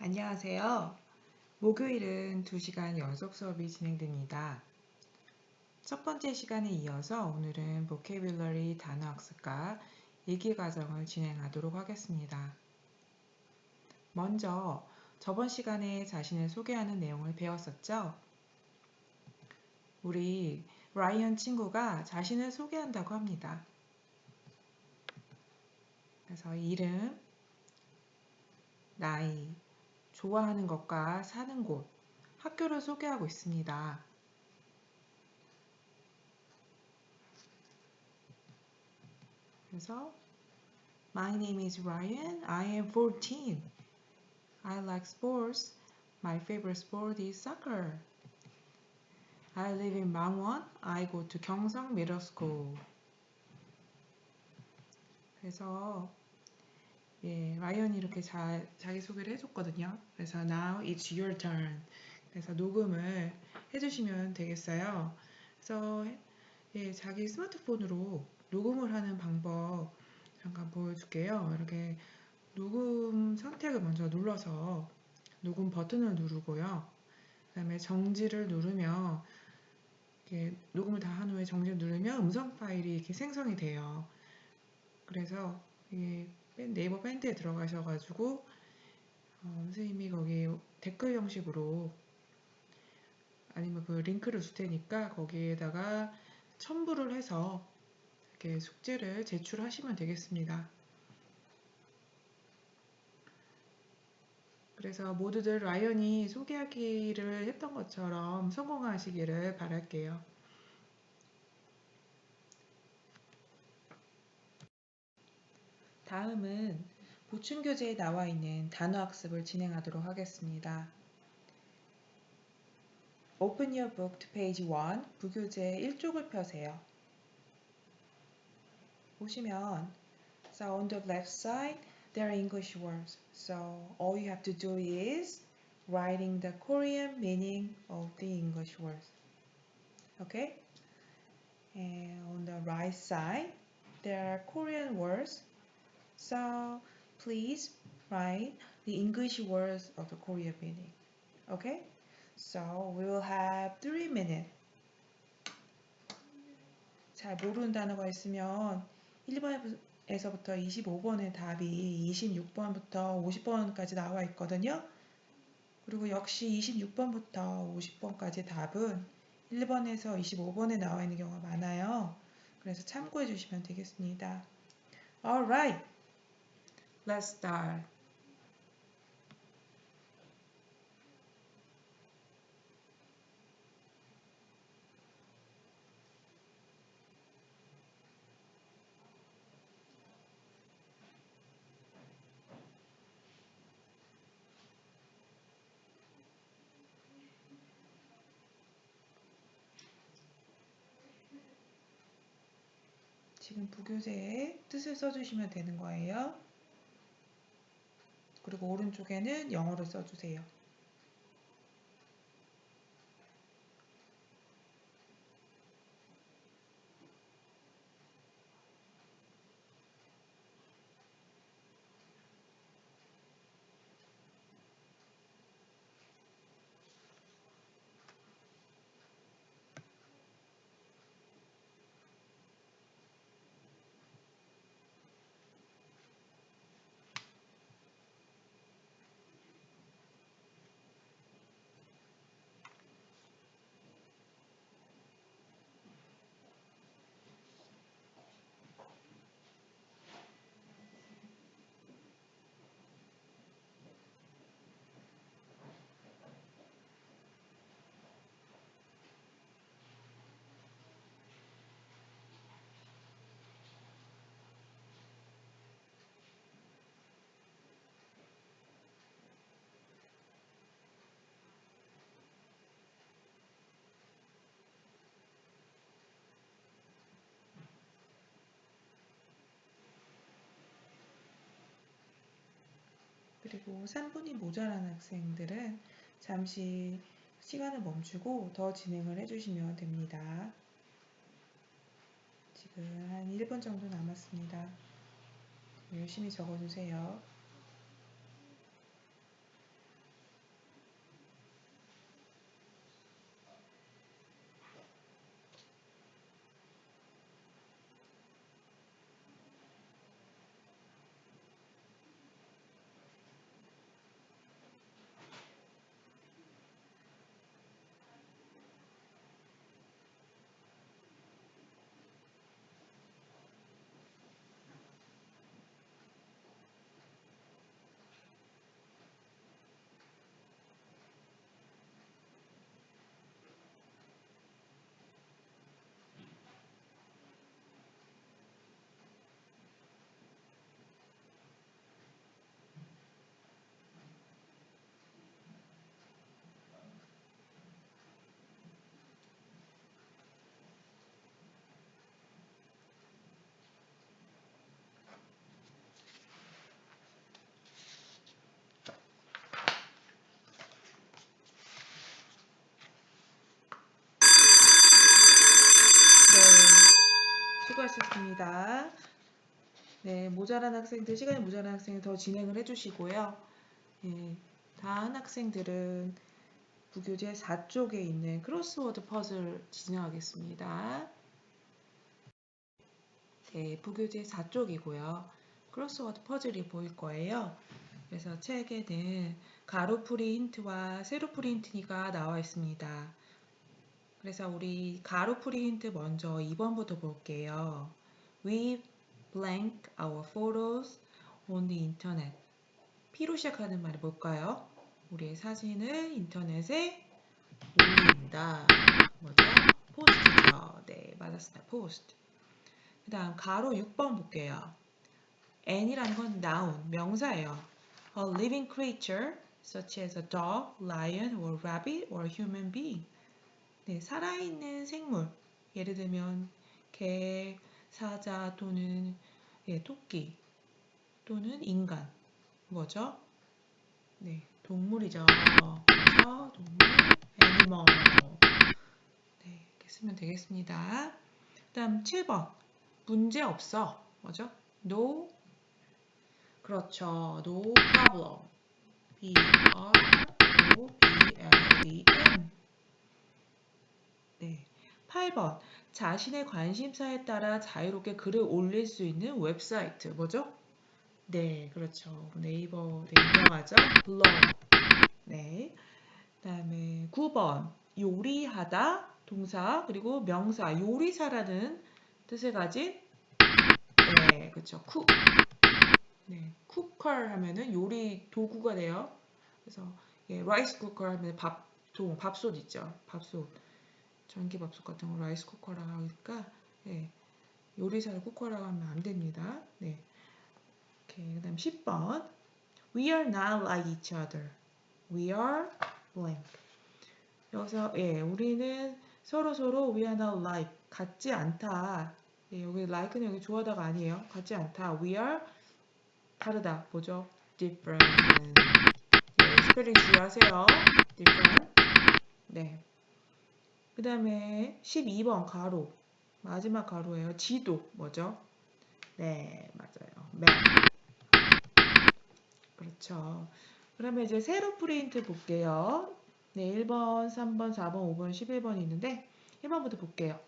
안녕하세요. 목요일은 2시간 연속 수업이 진행됩니다. 첫 번째 시간에 이어서 오늘은 vocabulary 단어 학습과 일기 과정을 진행하도록 하겠습니다. 먼저 저번 시간에 자신을 소개하는 내용을 배웠었죠? 우리 라이언 친구가 자신을 소개한다고 합니다. 그래서 이름, 나이, 좋아하는 것과 사는 곳, 학교를 소개하고 있습니다. 그래서 My name is Ryan. I am 14. I like sports. My favorite sport is soccer. I live in Mangwon. I go to 경성 Middle School. 그래서 예, 라이언이 이렇게 자, 자기소개를 해줬거든요. 그래서 now it's your turn. 그래서 녹음을 해주시면 되겠어요. 그래서 예, 자기 스마트폰으로 녹음을 하는 방법 잠깐 보여줄게요. 이렇게 녹음 선택을 먼저 눌러서 녹음 버튼을 누르고요. 그 다음에 정지를 누르면 이렇게 녹음을 다 한 후에 정지를 누르면 음성 파일이 이렇게 생성이 돼요. 그래서 이게 네이버 밴드에 들어가셔가지고 어, 선생님이 거기 댓글 형식으로 아니면 그 링크를 줄 테니까 거기에다가 첨부를 해서 이렇게 숙제를 제출하시면 되겠습니다. 그래서 모두들 라이언이 소개하기를 했던 것처럼 성공하시기를 바랄게요. 다음은 보충 교재에 나와 있는 단어 학습을 진행하도록 하겠습니다. Open your book to page 1, 부교재 1쪽을 펴세요. 보시면 so on the left side there are English words. So all you have to do is writing the Korean meaning of the English words. Okay? And on the right side there are Korean words. So please write the English words of the Korean meaning. Okay? So we will have three minutes. 잘 모르는 단어가 있으면 1번에 서부터 25번의 답이 26번부터 50번까지 나와 있거든요. 그리고 역시 26번부터 50번까지 답은 1번에서 25번에 나와 있는 경우가 많아요. 그래서 참고해 주시면 되겠습니다. Alright, let's start. 지금 부교재에 뜻을 써주시면 되는 거예요. 그리고 오른쪽에는 영어를 써주세요. 그리고 3분이 모자란 학생들은 잠시 시간을 멈추고 더 진행을 해주시면 됩니다. 지금 한 1분 정도 남았습니다. 열심히 적어주세요. 네, 수고하셨습니다. 네, 모자란 학생들, 시간이 모자란 학생들 더 진행을 해주시고요. 예, 다음 학생들은 부교재 4쪽에 있는 크로스워드 퍼즐 진행하겠습니다. 네, 부교재 4쪽이고요. 크로스워드 퍼즐이 보일 거예요. 그래서 책에는 가로풀이 힌트와 세로풀이 힌트가 나와 있습니다. 그래서 우리 가로풀이 힌트 먼저 2번부터 볼게요. We blank our photos on the internet. P로 시작하는 말이 뭘까요? 우리의 사진을 인터넷에 올린다. 뭐죠? 포스트죠. 네, 맞았습니다. 포스트. 그 다음 가로 6번 볼게요. N이라는 건 noun, 명사예요. A living creature such as a dog, lion, or rabbit, or human being. 네, 살아있는 생물. 예를 들면 개, 사자 또는 예, 토끼 또는 인간. 뭐죠? 네, 동물이죠. 그래서 동물, 애니멀. 네, 이렇게 쓰면 되겠습니다. 다음 7번. 문제 없어. 뭐죠? No. 그렇죠. No problem. B R O B L E M. 네. 8번. 자신의 관심사에 따라 자유롭게 글을 올릴 수 있는 웹사이트. 뭐죠? 네, 그렇죠. 네이버, 네, 유명하죠? 블로그. 네. 그 다음에 9번. 요리하다, 동사, 그리고 명사, 요리사라는 뜻을 가진, 네, 그렇죠. 쿡. 네, 쿠컬 하면은 요리 도구가 돼요. 그래서, 예, 라이스 쿠커 하면 밥, 동, 밥솥 있죠. 밥솥. 전기밥솥 같은 거 라이스 쿠커라고 하니까, 예, 요리사를 쿠커라고 하면 안 됩니다. 네. 오케이. 그 다음 10번. We are not like each other. We are blank. 여기서 예, 우리는 서로 서로 we are not like 같지 않다. 예, 여기 like는 여기 좋아하다가 아니에요. 같지 않다. We are 다르다. 뭐죠? different. 예, 스펠링 주의하세요. different. 네. 그 다음에 12번 가로. 마지막 가로예요. 지도. 뭐죠? 네, 맞아요. map. 그렇죠. 그러면 이제 세로 프린트 볼게요. 네, 1번, 3번, 4번, 5번, 11번이 있는데 1번부터 볼게요.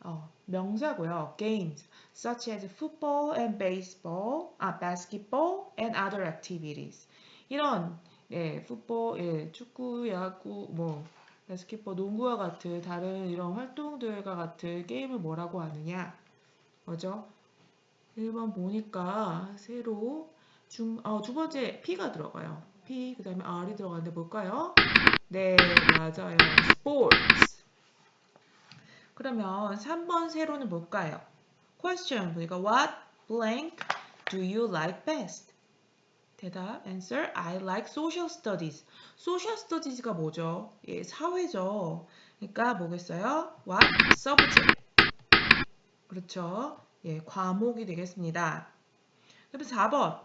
어, 명사고요. games such as football and baseball, 아, basketball and other activities. 이런 예, 풋볼, 예, 축구, 야구, 뭐바 스켓볼, 농구와 같은 다른 이런 활동들과 같은 게임을 뭐라고 하느냐? 뭐죠? 1번 보니까 새로 중, 어, 두 번째 P가 들어가요. P, 그 다음에 R이 들어가는데 뭘까요? 네, 맞아요. sports. 그러면 3번 세로는 뭘까요? question 보니까 what blank do you like best? 대답 answer I like social studies. social studies가 뭐죠? 예, 사회죠. 그러니까 뭐겠어요? what subject. 그렇죠. 예, 과목이 되겠습니다. 그럼 4번.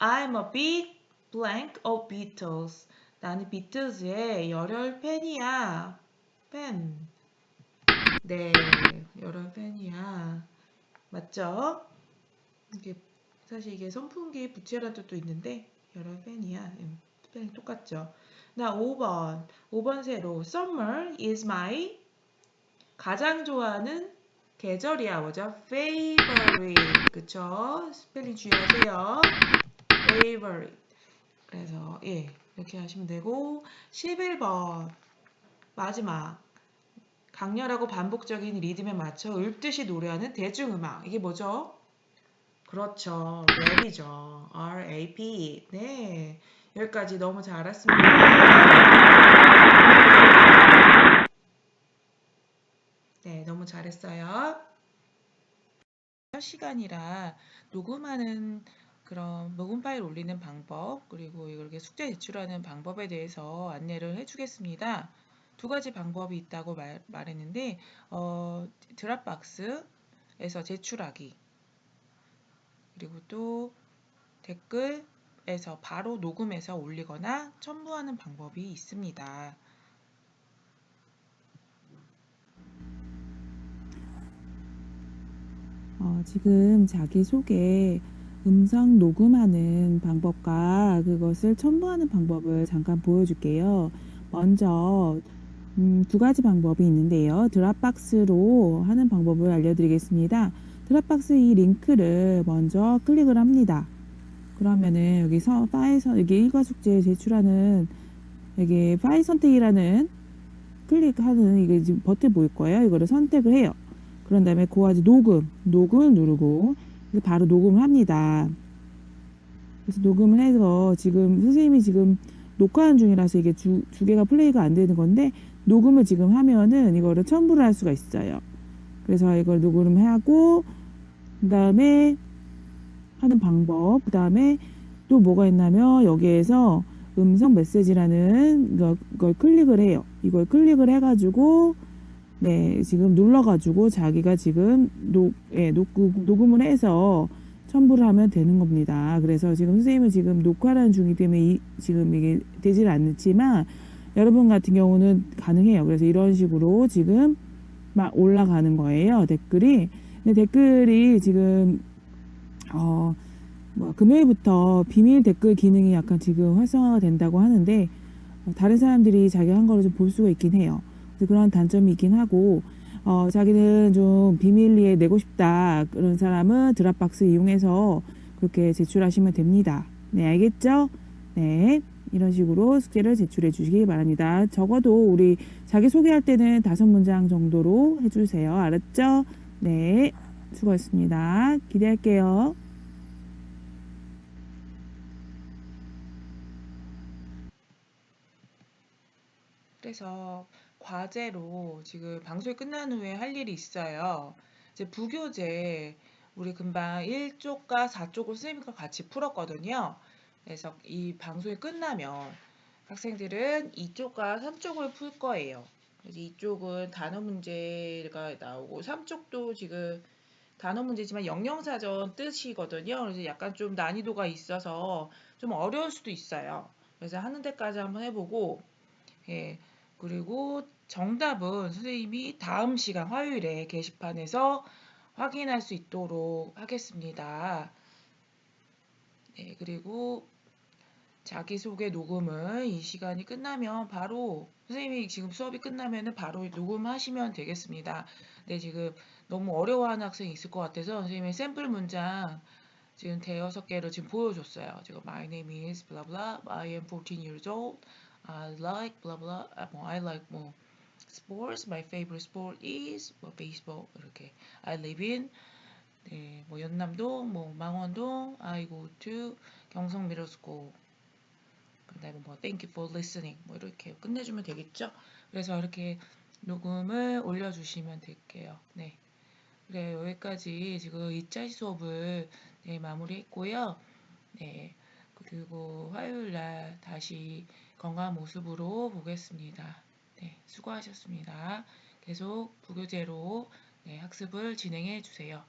I'm a big blank of Beatles. 나는 비틀즈의 열혈 팬이야. 팬. 네, 여러 팬이야. 맞죠? 이게 사실 이게 선풍기 부채라는 뜻도 있는데 여러 팬이야. 음, 스펠링 똑같죠? 나 5번. 5번 세로 Summer is my 가장 좋아하는 계절이야. 뭐죠? favorite. 그쵸? 스펠링 주의하세요. favorite. 그래서 예, 이렇게 하시면 되고 11번 마지막 강렬하고 반복적인 리듬에 맞춰 읊듯이 노래하는 대중음악. 이게 뭐죠? 그렇죠. 랩이죠. R-A-P. 네. 여기까지 너무 잘 알았습니다. 네, 너무 잘했어요. 시간이라 녹음하는 그런 녹음 파일 올리는 방법 그리고 이렇게 숙제 제출하는 방법에 대해서 안내를 해주겠습니다. 두 가지 방법이 있다고 말, 말했는데 어, 드랍박스에서 제출하기 그리고 또 댓글에서 바로 녹음해서 올리거나 첨부하는 방법이 있습니다. 어, 지금 자기소개 음성 녹음하는 방법과 그것을 첨부하는 방법을 잠깐 보여줄게요. 먼저 음, 두 가지 방법이 있는데요. 드랍박스로 하는 방법을 알려드리겠습니다. 드랍박스 이 링크를 먼저 클릭을 합니다. 그러면은 여기서 파일 선 여기 일과 숙제 제출하는 여기 파일 선택이라는 클릭하는 이게 지금 버튼 보일 거예요. 이거를 선택을 해요. 그런 다음에 고아지 녹음, 녹음을 누르고 바로 녹음을 합니다. 그래서 녹음을 해서 지금 선생님이 지금 녹화하는 중이라서 이게 두, 두 개가 플레이가 안 되는 건데 녹음을 지금 하면은 이거를 첨부를 할 수가 있어요. 그래서 이걸 녹음을 하고 그 다음에 하는 방법 그 다음에 또 뭐가 있냐면 여기에서 음성 메시지라는 거- 걸 클릭을 해요. 이걸 클릭을 해가지고 네, 지금 눌러가지고 자기가 지금 녹, 예, 녹, 녹음을 해서 첨부를 하면 되는 겁니다. 그래서 지금 선생님은 지금 녹화라는 중이기 때문에 이, 지금 이게 되질 않지만 여러분 같은 경우는 가능해요. 그래서 이런 식으로 지금 막 올라가는 거예요. 댓글이. 근데 댓글이 지금, 어, 뭐, 금요일부터 비밀 댓글 기능이 약간 지금 활성화가 된다고 하는데, 어, 다른 사람들이 자기 한 거를 좀 볼 수가 있긴 해요. 그래서 그런 단점이 있긴 하고 어, 자기는 좀 비밀리에 내고 싶다 그런 사람은 드랍박스 이용해서 그렇게 제출하시면 됩니다. 네 알겠죠? 네 이런 식으로 숙제를 제출해 주시기 바랍니다. 적어도 우리 자기 소개할 때는 다섯 문장 정도로 해주세요. 알았죠? 네 수고했습니다. 기대할게요. 그래서 과제로 지금 방송이 끝난 후에 할 일이 있어요. 이제 부교재 우리 금방 1쪽과 4쪽을 선생님과 같이 풀었거든요. 그래서 이 방송이 끝나면 학생들은 2쪽과 3쪽을 풀 거예요. 2쪽은 단어 문제가 나오고 3쪽도 지금 단어 문제지만 영영사전 뜻이거든요. 그래서 약간 좀 난이도가 있어서 좀 어려울 수도 있어요. 그래서 하는 데까지 한번 해보고 예, 그리고 정답은 선생님이 다음 시간 화요일에 게시판에서 확인할 수 있도록 하겠습니다. 네, 그리고 자기소개 녹음은 이 시간이 끝나면 바로 선생님이 지금 수업이 끝나면 바로 녹음하시면 되겠습니다. 네, 지금 너무 어려워하는 학생이 있을 것 같아서 선생님의 샘플 문장 지금 대여섯 개를 지금 보여줬어요. 지금 My name is blah blah, I am 14 years old. I like blah blah. 아, 뭐 I like 뭐 sports. My favorite sport is 뭐 baseball 이렇게. I live in 네, 뭐 연남동, 뭐 망원동. I go to 경성 middle school. 그다음에 뭐 thank you for listening 뭐 이렇게 끝내주면 되겠죠. 그래서 이렇게 녹음을 올려주시면 될게요. 네. 그래 여기까지 지금 2차 수업을 네, 마무리했고요. 네. 그리고 화요일 날 다시 건강한 모습으로 보겠습니다. 네, 수고하셨습니다. 계속 부교재로 네, 학습을 진행해 주세요.